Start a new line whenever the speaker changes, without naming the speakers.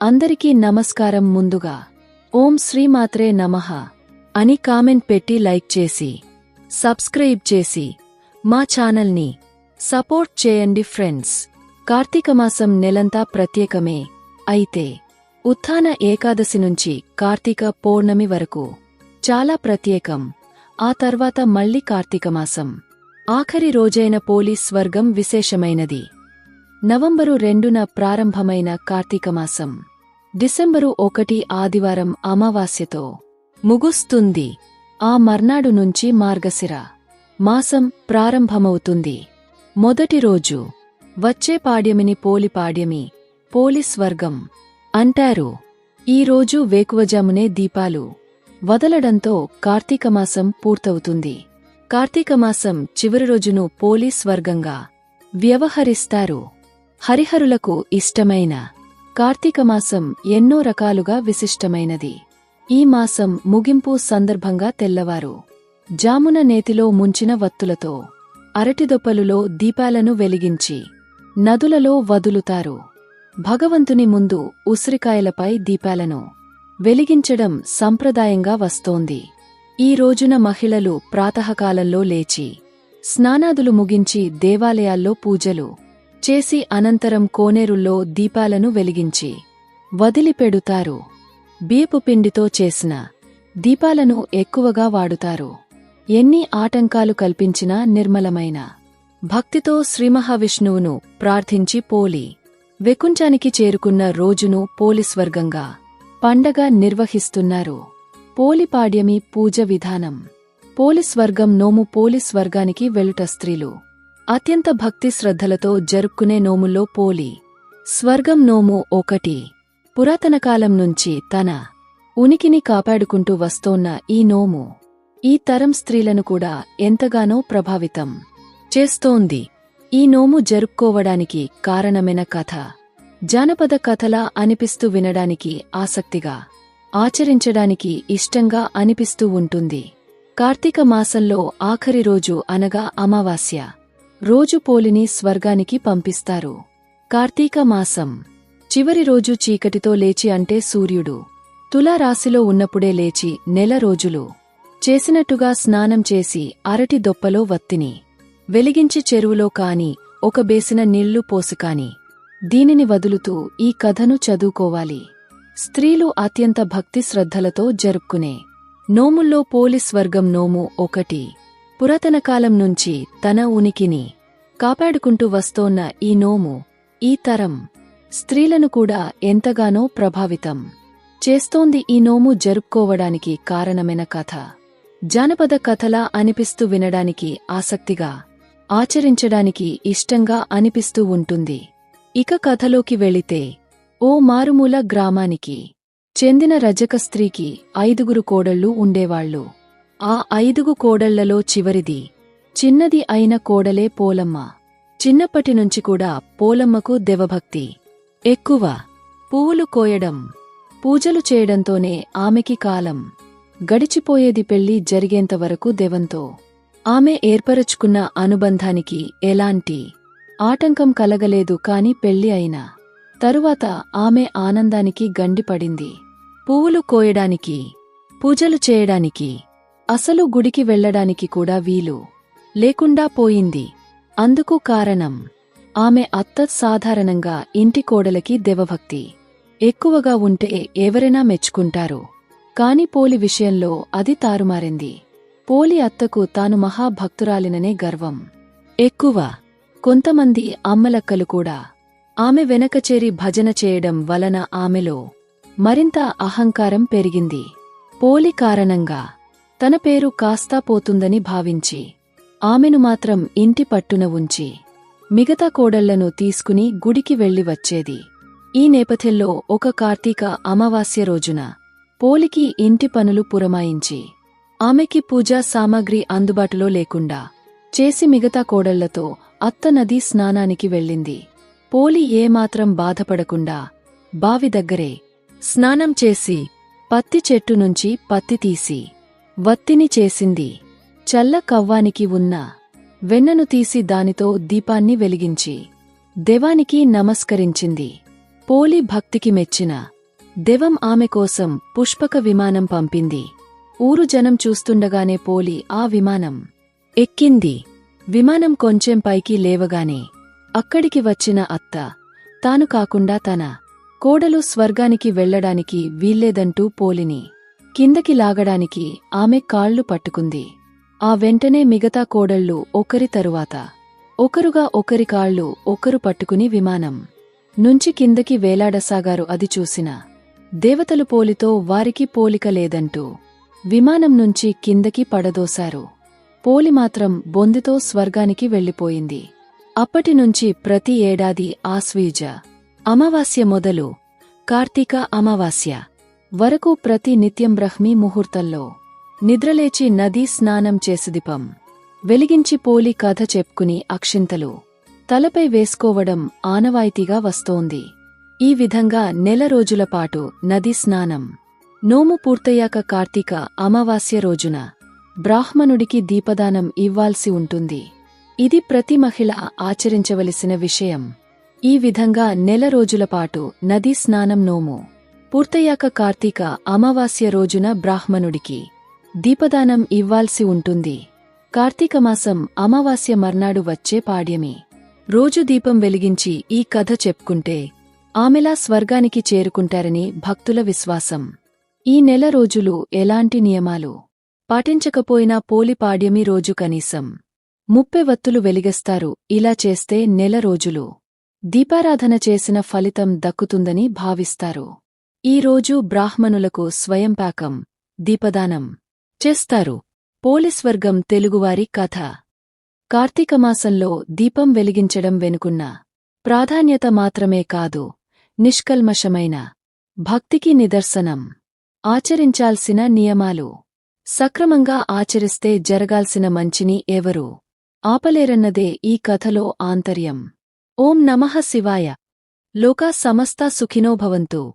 అందరికీ నమస్కారం ముందుగా. ఓం శ్రీమాత్రే నమః అని కామెంట్ పెట్టి లైక్ చేసి సబ్స్క్రైబ్ చేసి మా ఛానల్ని సపోర్ట్ చేయండి ఫ్రెండ్స్. కార్తీక మాసం నెలంతా ప్రత్యేకమే. అయితే ఉత్థాన ఏకాదశి నుంచి కార్తీక పౌర్ణమి వరకు చాలా ప్రత్యేకం. ఆ తర్వాత మళ్ళీ కార్తీక మాసం. ఆఖరి రోజైన పోలీస్ స్వర్గం విశేషమైనది. నవంబరు రెండున ప్రారంభమైన కార్తీకమాసం డిసెంబరు ఒకటి ఆదివారం అమావాస్యతో ముగుస్తుంది. ఆ మర్నాడు నుంచి మార్గశిర మాసం ప్రారంభమవుతుంది. మొదటి రోజు వచ్చే పాడ్యమిని పోలి పాడ్యమి పోలి స్వర్గం అంటారు. ఈ రోజు వేకువజామునే దీపాలు వదలడంతో కార్తీకమాసం పూర్తవుతుంది. కార్తీకమాసం చివరి రోజును పోలి వర్గంగా వ్యవహరిస్తారు. హరిహరులకు ఇష్టమైన కార్తీకమాసం ఎన్నో రకాలుగా విశిష్టమైనది. ఈ మాసం ముగింపు సందర్భంగా తెల్లవారు జామున నేతిలో ముంచిన వత్తులతో అరటిదొప్పలులో దీపాలను వెలిగించి నదులలో వదులుతారు. భగవంతుని ముందు ఉసిరికాయలపై దీపాలను వెలిగించడం సంప్రదాయంగా వస్తోంది. ఈ రోజున మహిళలు ప్రాతకాలంలో లేచి స్నానాదులు ముగించి దేవాలయాల్లో పూజలు చేసి అనంతరం కోనేరుల్లో దీపాలను వెలిగించి వదిలిపెడుతారు. బియ్యపు పిండితో చేసిన దీపాలను ఎక్కువగా వాడుతారు. ఎన్ని ఆటంకాలు కల్పించినా నిర్మలమైన భక్తితో శ్రీమహావిష్ణువును ప్రార్థించి పోలి వెకుంచానికి చేరుకున్న రోజును పోలిస్వర్గంగా పండగ నిర్వహిస్తున్నారు. పోలిపాడ్యమి పూజ విధానం. పోలిస్వర్గం నోము పోలిస్వర్గానికి వెలుట స్త్రీలు. అత్యంత భక్తి శ్రద్ధలతో జరుపుకునే నోముల్లో పోలి స్వర్గం నోము ఒకటి. పురాతన కాలం నుంచి తన ఉనికిని కాపాడుకుంటూ వస్తోన్న ఈ నోము ఈ తరం స్త్రీలను కూడా ఎంతగానో ప్రభావితం చేస్తోంది. ఈ నోము జరుపుకోవడానికి కారణమైన కథ జానపద కథలా అనిపిస్తూ వినడానికి ఆసక్తిగా ఆచరించడానికి ఇష్టంగా అనిపిస్తూ ఉంటుంది. కార్తీక మాసంలో ఆఖరి రోజు అనగా అమావాస్య. రోజు పోలిని స్వర్గానికి పంపిస్తారు. కార్తీక మాసం. చివరి రోజు చీకటితో లేచి అంటే సూర్యుడు. తులారాశిలో ఉన్నప్పుడే లేచి నెల రోజులు. చేసినట్టుగా స్నానం చేసి అరటి దొప్పలో వత్తిని. వెలిగించి చెరువులో కాని ఒక బేసిన నీళ్ళు పోసుకాని. దీనిని వదులుతూ ఈ కథను చదువుకోవాలి. స్త్రీలు అత్యంత భక్తి శ్రద్ధలతో జరుపుకునే. నోముల్లో పోలి వర్గం నోము ఒకటి. పురాతన కాలం నుంచి తన ఉనికిని కాపాడుకుంటూ వస్తోన్న ఈ నోము ఈ తరం స్త్రీలను కూడా ఎంతగానో ప్రభావితం చేస్తోంది ఈ నోము జరుపుకోవడానికి కారణమైన కథ. జానపద కథలా అనిపిస్తూ వినడానికి ఆసక్తిగా ఆచరించడానికి ఇష్టంగా అనిపిస్తూ ఉంటుంది. ఇక కథలోకి వెళితే ఓ మారుమూల గ్రామానికి చెందిన రజక స్త్రీకి ఐదుగురు కోడళ్ళు ఉండేవాళ్ళు ఆ ఐదుగు కోడళ్ళలో చివరిది. చిన్నది అయిన కోడలే పోలమ్మ. చిన్నప్పటినుంచి కూడా పోలమ్మకు దెవభక్తి. ఎక్కువ. పువ్వులు కోయడం. పూజలు చేయడంతోనే ఆమెకి కాలం. గడిచిపోయేది పెళ్ళి జరిగేంతవరకు దెవంతో. ఆమె ఏర్పరచుకున్న అనుబంధానికి ఎలాంటి ఆటంకం కలగలేదు కాని పెళ్ళి అయినా తరువాత ఆమె ఆనందానికి గండిపడింది. పువ్వులు కోయడానికి పూజలు చేయడానికి అసలు గుడికి వెళ్ళడానికి కూడా వీలు లేకుండా పోయింది. అందుకు కారణం ఆమె అత్త సాధారణంగా ఇంటి కోడలకి దెవభక్తి. ఎక్కువగా ఉంటే ఎవరైనా మెచ్చుకుంటారు. కాని పోలి విషయంలో అది తారుమారింది. పోలి అత్తకు తాను మహాభక్తురాలిననే గర్వం. ఎక్కువ కొంతమంది అమ్మలక్కలు కూడా ఆమె వెనకచేరి భజన చేయడం వలన ఆమెలో మరింత అహంకారం పెరిగింది. పోలి కారణంగా తన పేరు కాస్తా పోతుందని భావించి ఆమెను మాత్రం ఇంటి పట్టున ఉంచి మిగతా కోడళ్ళను తీసుకుని గుడికి వెళ్ళి వచ్చేది. ఈ నేపథ్యంలో ఒక కార్తీక అమావాస్య రోజున పోలికి ఇంటి పనులు పురమాయించి ఆమెకి పూజా సామాగ్రి అందుబాటులో లేకుండా చేసి మిగతా కోడళ్ళతో అత్తనదీ స్నానానికి వెళ్ళింది. పోలి ఏమాత్రం బాధపడకుండా బావి దగ్గరే స్నానం చేసి పత్తి చెట్టు నుంచి పత్తి తీసి వత్తిని చేసింది. చల్ల కవ్వానికి ఉన్న వెన్నను తీసి దానితో దీపాన్ని వెలిగించి దెవానికి నమస్కరించింది. పోలి భక్తికి మెచ్చిన దెవం ఆమె కోసం పుష్పక విమానం పంపింది. ఊరు జనం చూస్తుండగానే పోలి ఆ విమానం ఎక్కింది. విమానం కొంచెం పైకి లేవగానే అక్కడికి వచ్చిన అత్త తాను కాకుండా తన కోడలు స్వర్గానికి వెళ్ళడానికి వీల్లేదంటూ పోలిని కిందకి లాగడానికి ఆమె కాళ్ళు పట్టుకుంది. ఆ వెంటనే మిగతా కోడళ్ళు ఒకరి తరువాత ఒకరుగా ఒకరి కాళ్ళు ఒకరు పట్టుకుని విమానం నుంచి కిందకి వేలాడసాగారు. అది చూసిన దేవతలు పోలితో వారికి పోలిక లేదంటూ విమానం నుంచి కిందకి పడదోశారు. పోలి మాత్రం బొందితో స్వర్గానికి వెళ్ళిపోయింది. అప్పటినుంచి ప్రతి ఏడాది ఆస్వీజ అమావాస్య మొదలు కార్తీక అమావాస్య వరకు ప్రతి నిత్యం బ్రహ్మీ ముహూర్తంలో నిద్రలేచి నదీ స్నానం చేసిదిపం. వెలిగించి పోలి కథ చెప్పుకుని అక్షింతలు తలపై వేసుకోవడం ఆనవాయితీగా వస్తోంది. ఈ విధంగా నెల రోజులపాటు నదీ స్నానం. నోము పూర్తయ్యాక కార్తీక అమావాస్య రోజున బ్రాహ్మణుడికి దీపదానం ఇవ్వాల్సి ఉంటుంది. ఇది ప్రతి మహిళ ఆచరించవలసిన విషయం. ఈ విధంగా నెల రోజులపాటు నదీ స్నానం నోము. పూర్తయ్యాక కార్తీక అమావాస్య రోజున బ్రాహ్మణుడికి దీపదానం ఇవ్వాల్సి ఉంటుంది. కార్తీక మాసం అమావాస్య మర్నాడు వచ్చే పాడ్యమి. రోజు దీపం వెలిగించి ఈ కథ చెప్పుకుంటే ఆమెలా స్వర్గానికి చేరుకుంటారని భక్తుల విశ్వాసం. ఈ నెల రోజులు ఎలాంటి నియమాలు? పాటించకపోయినా పోలి పాడ్యమి రోజు కనీసం ముప్పెవత్తులు వెలిగస్తారు వెలిగేస్తారు. ఇలా చేస్తే నెల రోజులు దీపారాధన చేసిన ఫలితం దక్కుతుందని భావిస్తారు. ఈ రోజు బ్రాహ్మణులకు స్వయంపాకం దీపదానం చేస్తారు. పోలిస్వర్గం తెలుగువారి కథ. కార్తీకమాసంలో దీపం వెలిగించడం వెనుకున్న ప్రాధాన్యత మాత్రమే కాదు నిష్కల్మషమైన భక్తికి నిదర్శనం. ఆచరించాల్సిన నియమాలు. సక్రమంగా ఆచరిస్తే జరగాల్సిన మంచిని ఎవరూ ఆపలేరన్నదే ఈ కథలో ఆంతర్యం. ఓం నమః శివాయ. లోకా సమస్త సుఖినో భవంతు.